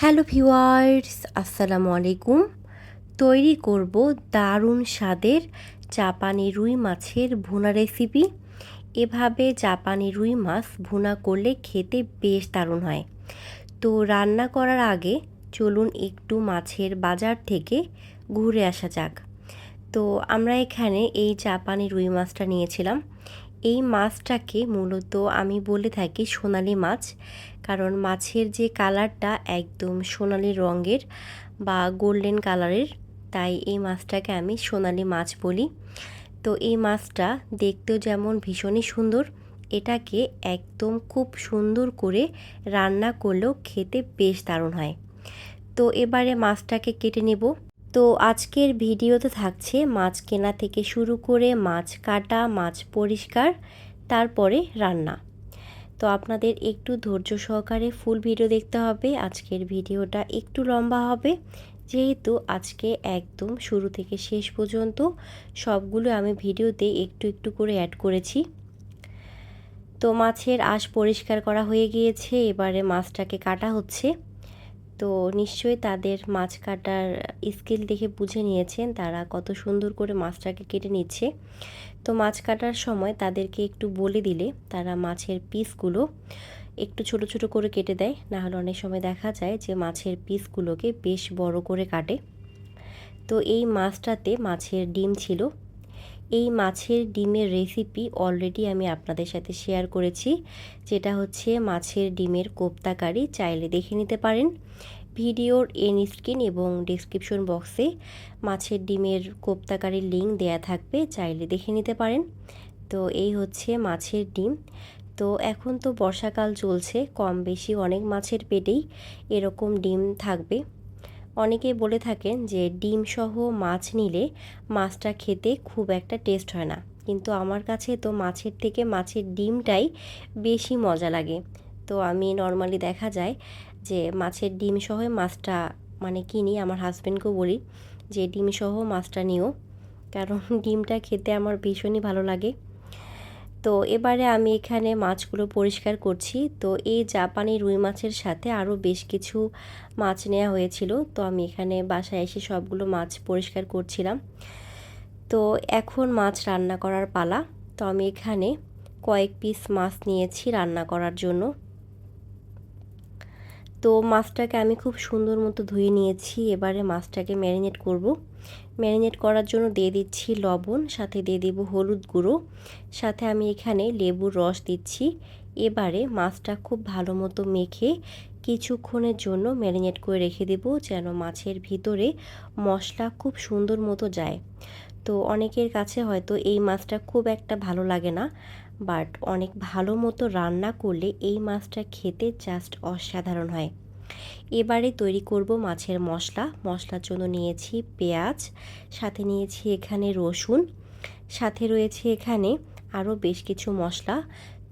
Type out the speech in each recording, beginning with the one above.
Hello viewers আসসালামু আলাইকুম। তৈরি করব দারুণ স্বাদের জাপানি রুই মাছের ভুনা রেসিপি এভাবে জাপানি রুই মাছ ভুনা করলে খেতে বেশ দারুণ হয়। তো রান্না করার আগে চলুন একটু মাছের বাজার থেকে ঘুরে আসা যাক। তো আমরা এখানে এই জাপানি রুই মাছটা নিয়েছিলাম। এই মাছটাকে মূলত আমি বলে থাকি সোনালি মাছ, কারণ মাছের যে কালারটা একদম সোনালি রঙের বা গোল্ডেন কালারের, তাই এই মাছটাকে আমি সোনালি মাছ বলি। তো এই মাছটা দেখতেও যেমন ভীষণই সুন্দর, এটাকে একদম খুব সুন্দর করে রান্না করলেও খেতে বেশ দারুণ হয়। তো এবারে মাছটাকে কেটে নেব। তো আজকের ভিডিওতে থাকছে মাছ কেনা থেকে শুরু করে মাছ কাটা, মাছ পরিষ্কার, তারপরে রান্না। তো আপনাদের একটু ধৈর্য সহকারে ফুল ভিডিও দেখতে হবে। আজকের ভিডিওটা একটু লম্বা হবে। যেহেতু আজকে একদম শুরু থেকে শেষ পর্যন্ত সবগুলো আমি ভিডিওতে একটু একটু করে অ্যাড করেছি। তো মাছের আঁশ পরিষ্কার করা হয়ে গিয়েছে। এবারে মাছটাকে কাটা হচ্ছে। তো নিশ্চয়ই তাদের মাছ কাটার স্কিল দেখে বুঝে নিয়েছেন। তারা কত সুন্দর করে মাছটাকে কেটে নিচ্ছে। তো মাছ কাটার সময় তাদেরকে একটু বলে দিলে তারা মাছের পিসগুলো একটু ছোট ছোট করে কেটে দেয়। না হলে অনেক সময় দেখা যায় যে মাছের পিসগুলোকে বেশ বড় করে কাটে। তো এই মাছটাতে মাছের ডিম ছিল। এই মাছের ডিমের রেসিপি অলরেডি আমি আপনাদের সাথে শেয়ার করেছি। যেটা হচ্ছে মাছের ডিমের কোপ্তা কারি চাইলে দেখে নিতে পারেন। ভিডিওর এন স্ক্রিন এবং ডিসক্রিপশন বক্সে মাছের ডিমের কোপ্তা কারির লিঙ্ক দেয়া থাকবে, চাইলে দেখে নিতে পারেন। তো এই হচ্ছে মাছের ডিম। তো এখন তো বর্ষাকাল চলছে, কম বেশি অনেক মাছের পেটেই এরকম ডিম থাকবে। অনেকেই বলে থাকেন যে ডিম সহ মাছ নিলে মাছটা খেতে খুব একটা টেস্ট হয় না। কিন্তু আমার কাছে তো মাছের থেকে মাছের ডিমটাই বেশি মজা লাগে। তো আমি নর্মালি দেখা যায় যে মাছের ডিম সহ মাছটা মানে কিনি আমার হাজব্যান্ডকেও বলি যে ডিম সহ মাছটা নিও। কারণ ডিমটা খেতে আমার ভীষণই ভালো লাগে। তো এবারে আমি এখানে মাছগুলো পরিষ্কার করছি। তো এই জাপানি রুই মাছের সাথে আরও বেশ কিছু মাছ নেওয়া হয়েছিল। তো আমি এখানে বাসায় এসে সবগুলো মাছ পরিষ্কার করছিলাম। তো এখন মাছ রান্না করার পালা। তো আমি এখানে কয়েক পিস মাছ নিয়েছি রান্না করার জন্য। তো মাছটাকে আমি খুব সুন্দর মতো ধুয়ে নিয়েছি। এবারে মাছটাকে ম্যারিনেট করব। ম্যারিনেট করার জন্য দিয়ে দিচ্ছি লবণ, সাথে দিয়ে দেবো হলুদ গুঁড়ো, সাথে আমি এখানে লেবুর রস দিচ্ছি। এবারে মাছটা খুব ভালো মতো মেখে কিছুক্ষণের জন্য ম্যারিনেট করে রেখে দেব যেন মাছের ভিতরে মশলা খুব সুন্দর মতো যায়। তো অনেকের কাছে হয়তো এই মাছটা খুব একটা ভালো লাগে না। বাট অনেক ভালো মতো রান্না করলে এই মাছটা খেতে জাস্ট অসাধারণ হয়। এবারে তৈরি করব মাছের মশলা। মশলার জন্য নিয়েছি পেঁয়াজ, সাথে নিয়েছি এখানে রসুন, সাথে রয়েছে এখানে আরও বেশ কিছু মশলা।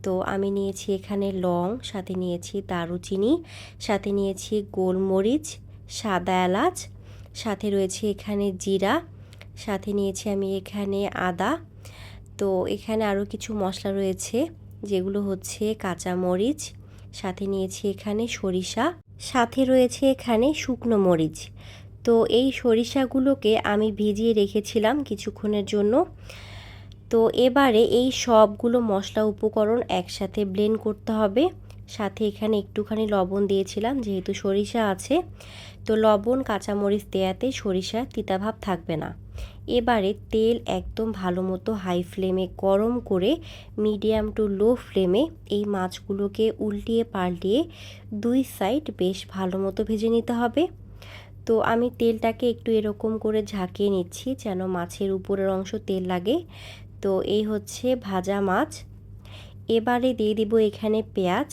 তো আমি নিয়েছি এখানে লং, সাথে নিয়েছি দারুচিনি, সাথে নিয়েছি গোলমরিচ, সাদা এলাচ, সাথে রয়েছে এখানে জিরা, সাথে নিয়েছি আমি এখানে আদা। তো এখানে আরও কিছু মশলা রয়েছে, যেগুলো হচ্ছে কাঁচা মরিচ সাথে নিয়েছি এখানে সরিষা, সাথে রয়েছে এখানে শুকনো মরিচ। তো এই সরিষাগুলোকে আমি ভিজিয়ে রেখেছিলাম কিছুক্ষণের জন্য। তো এবারে এই সবগুলো মশলা উপকরণ একসাথে ব্লেন্ড করতে হবে। সাথে এখানে একটুখানি লবণ দিয়েছিলাম, যেহেতু সরিষা আছে। তো লবণ, কাঁচামরিচ দেয়াতে সরিষা তিতাভাব থাকবে না। এবারে তেল একদম ভালো মতো হাই ফ্লেমে গরম করে মিডিয়াম টু লো ফ্লেমে এই মাছগুলোকে উল্টিয়ে পাল্টিয়ে দুই সাইড বেশ ভালো মতো ভেজে নিতে হবে। তো আমি তেলটাকে একটু এরকম করে ঝাঁকিয়ে নিচ্ছি যেন মাছের উপরের অংশ তেল লাগে। তো এই হচ্ছে ভাজা মাছ। এবারে দিয়ে দিব এখানে পেঁয়াজ।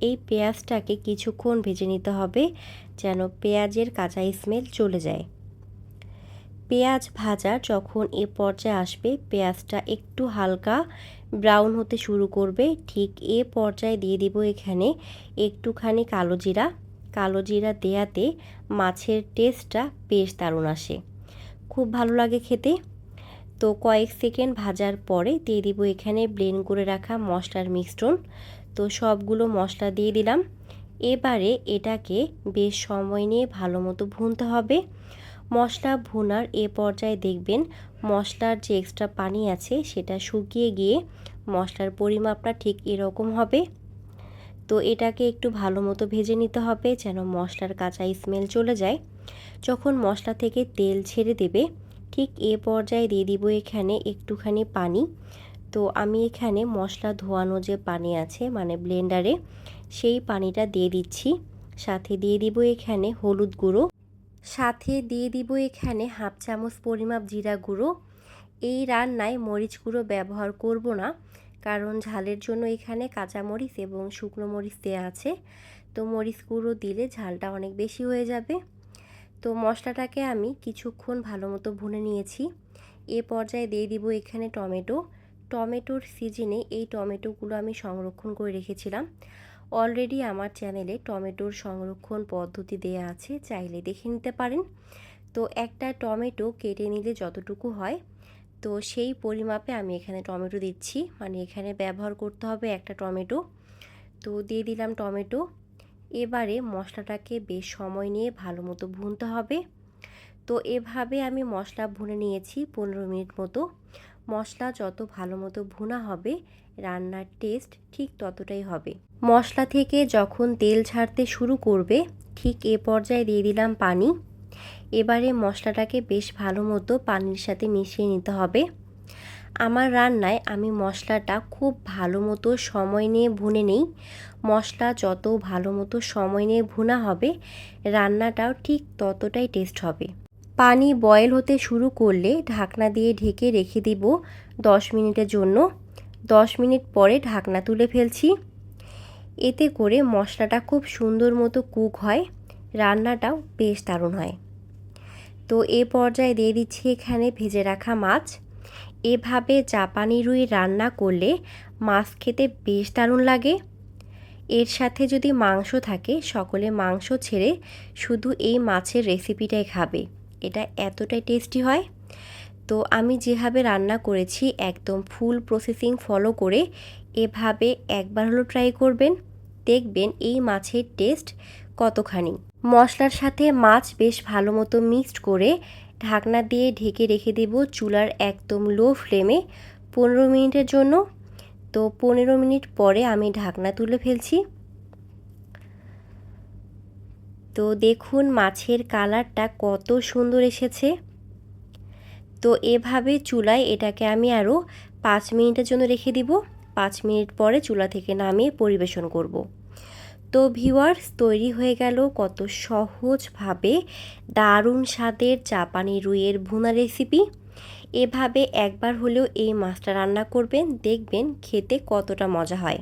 এই পেঁয়াজটাকে কিছুক্ষণ ভেজে নিতে হবে যেন পেঁয়াজের কাঁচা স্মেল চলে যায়। পেঁয়াজ ভাজা যখন এ পর্যায়ে আসবে, পেঁয়াজটা একটু হালকা ব্রাউন হতে শুরু করবে। ঠিক এ পর্যায়ে দিয়ে দিব এখানে একটুখানি কালো জিরা। কালো জিরা দেয়াতে মাছের টেস্টটা বেশ দারুণ আসে। খুব ভালো লাগে খেতে। তো কয়েক সেকেন্ড ভাজার পরে দিয়ে দিব এখানে ব্লেন্ড করে রাখা মশলার মিশ্রণ। তো সবগুলো মশলা দিয়ে দিলাম। এবারে এটাকে বেশ সময় নিয়ে ভালো মতো ভুনতে হবে। মশলা ভুনার এ পর্যায়ে দেখবেন মশলার যে এক্সট্রা পানি আছে সেটা শুকিয়ে গিয়ে মশলার পরিমাপটা ঠিক এরকম হবে। তো এটাকে একটু ভালো মতো ভেজে নিতে হবে যেন মশলার কাঁচা স্মেল চলে যায়। যখন মশলা থেকে তেল ছেড়ে দেবে, ঠিক এ পর্যায়ে দিয়ে দিব এখানে একটুখানি পানি। তো আমি এখানে মশলা ধোয়ানো যে পানি আছে মানে ব্লেন্ডারে সেই পানিটা দিয়ে দিচ্ছি। সাথে দিয়ে দিব এখানে হলুদ গুঁড়ো। সাথে দিয়ে দিব এখানে হাফ চামচ পরিমাপ জিরা গুঁড়ো। এই রান্নায় মরিচ গুঁড়ো ব্যবহার করব না, কারণ ঝালের জন্য এখানে কাঁচা মরিচ এবং শুকনো মরিচ দেওয়া আছে। তো মরিচ গুঁড়ো দিলে ঝালটা অনেক বেশি হয়ে যাবে। তো মশলাটাকে আমি কিছুক্ষণ ভালো মতো ভুনে নিয়েছি। এ পর্যায়ে দিয়ে দিব এখানে টমেটো। টমেটোর সিজনে এই টমেটোগুলো আমি সংরক্ষণ করে রেখেছিলাম। অলরেডি আমার চ্যানেলে টমেটোর সংরক্ষণ পদ্ধতি দেয়া আছে, চাইলে দেখে নিতে পারেন। তো একটা টমেটো কেটে নিলে যতটুকু হয়, তো সেই পরিমাপে আমি এখানে টমেটো দিচ্ছি। মানে এখানে ব্যবহার করতে হবে একটা টমেটো। তো দিয়ে দিলাম টমেটো। এবারে মশলাটাকে বেশ সময় নিয়ে ভালো মতো ভুনতে হবে। তো এভাবে আমি মশলা ভুনে নিয়েছি পনেরো মিনিট মতো। মশলা যত ভালো মতো ভুনা হবে, রান্নার টেস্ট ঠিক ততটাই হবে। মশলা থেকে যখন তেল ছাড়তে শুরু করবে, ঠিক এ পর্যায়ে দিয়ে দিলাম পানি। এবারে মশলাটাকে বেশ ভালো মতো পানির সাথে মিশিয়ে নিতে হবে। আমার রান্নায় আমি মশলাটা খুব ভালো মতো সময় নিয়ে ভুনে নিই। মশলা যত ভালো মতো সময় নিয়ে ভুনা হবে, রান্নাটাও ঠিক ততটাই টেস্ট হবে। পানি বয়েল হতে শুরু করলে ঢাকনা দিয়ে ঢেকে রেখে দিব দশ মিনিটের জন্য। দশ মিনিট পরে ঢাকনা তুলে ফেলছি। এতে করে মশলাটা খুব সুন্দর মতো কুক হয়, রান্নাটাও বেশ দারুণ হয়। তো এ পর্যায়ে দিয়ে দিচ্ছি এখানে ভেজে রাখা মাছ। এভাবে জাপানি রুই রান্না করলে মাছ খেতে বেশ দারুণ লাগে। এর সাথে যদি মাংস থাকে, সকলে মাংস ছেড়ে শুধু এই মাছের রেসিপিটাই খাবে। এটা এতটাই টেস্টি হয়। তো আমি যেভাবে রান্না করেছি, একদম ফুল প্রসেসিং ফলো করে, এভাবে একবার হলো ট্রাই করবেন। দেখবেন এই মাছের টেস্ট কতখানি। মশলার সাথে মাছ বেশ ভালো মতো মিক্সড করে ঢাকনা দিয়ে ঢেকে রেখে দেব চুলার একদম লো ফ্লেমে পনেরো মিনিটের জন্য। তো পনেরো মিনিট পরে আমি ঢাকনা তুলে ফেলছি। তো দেখুন মাছের কালারটা কত সুন্দর এসেছে। তো এভাবে চুলায় এটাকে আমি আরও পাঁচ মিনিটের জন্য রেখে দিব। পাঁচ মিনিট পরে চুলা থেকে নামিয়ে পরিবেশন করব। তো ভিউয়ার্স, তৈরি হয়ে গেল কত সহজভাবে দারুণ স্বাদের জাপানি রুইয়ের ভুনা রেসিপি। এভাবে একবার হলেও এই মাছটা রান্না করবেন, দেখবেন খেতে কতটা মজা হয়।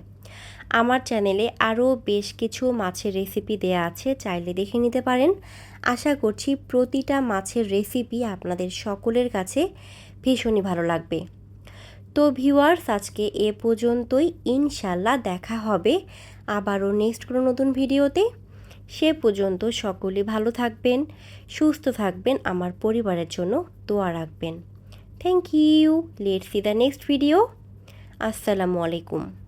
আমার চ্যানেলে আরও বেশ কিছু মাছের রেসিপি দেয়া আছে, চাইলে দেখে নিতে পারেন। আশা করছি প্রতিটা মাছের রেসিপি আপনাদের সকলের কাছে ভীষণই ভালো লাগবে। তো ভিউয়ার্স আজকে এ পর্যন্তই। ইনশাল্লাহ দেখা হবে আবারও নেক্সট কোনো নতুন ভিডিওতে। সে পর্যন্ত সকলে ভালো থাকবেন, সুস্থ থাকবেন, আমার পরিবারের জন্য দোয়া রাখবেন। Thank you let see the next video আসসালামু আলাইকুম